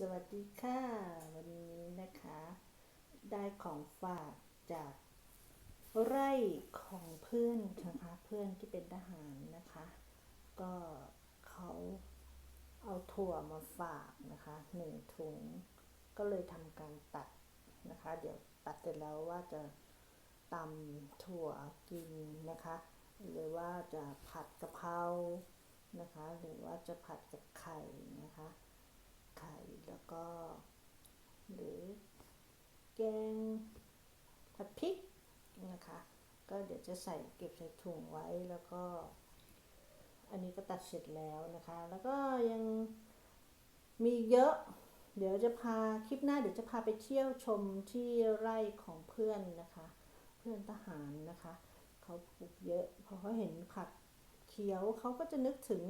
สวัสดีค่ะ วันนี้นะคะ ได้ของฝากจากไร่ของเพื่อนนะคะ เพื่อนที่เป็นทหารนะคะ ก็เขาเอาถั่วมาฝากนะคะหนึ่งถุง ก็เลยทำการตัดนะคะ เดี๋ยวตัดเสร็จแล้วว่าจะตำถั่วกินนะคะ หรือว่าจะผัดกะเพรานะคะ หรือว่าจะผัดกับไข่นะคะ ก็หรือแกงผัดพริกนะคะ ก็เดี๋ยวจะใส่เก็บใส่ถุงไว้แล้วก็ อันนี้ก็ตัดเสร็จแล้วนะคะ แล้วก็ยังมีเยอะ เดี๋ยวจะพาคลิปหน้าเดี๋ยวจะพาไปเที่ยวชมที่ไร่ของเพื่อนนะคะ เพื่อนทหารนะคะ เขาปลูกเยอะพอเขาเห็นผักเขียวเขาก็จะนึกถึง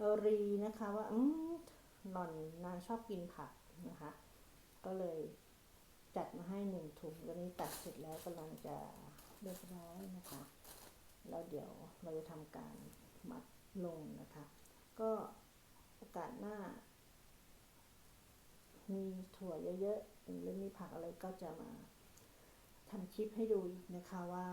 อรีนะคะว่าอืมหล่อนนางชอบกินผัก นะคะ ก็เลยจัดมาให้หนึ่งถุงวันนี้ตัดเสร็จแล้วกำลังจะเรียบร้อยนะคะ แล้วเดี๋ยวเราจะทำการมัดลงนะคะ ก็โอกาสหน้า มีถั่วเยอะๆหรือมีผักอะไรก็จะมาทำคลิปให้ดูอีกนะคะว่า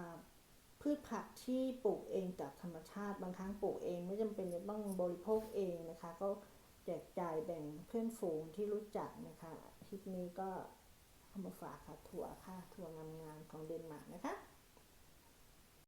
พืชผักที่ปลูกเองจากธรรมชาติบางครั้งปลูกเองไม่จำเป็นจะต้องบริโภคเองนะคะ ก็ จกจ่ายแบ่งเพื่อนฝูงที่รู้จักนะคะคลิปนี้ก็เอามาฝากค่ะถั่วค่ะถั่วงามๆของเดนมาร์กนะคะ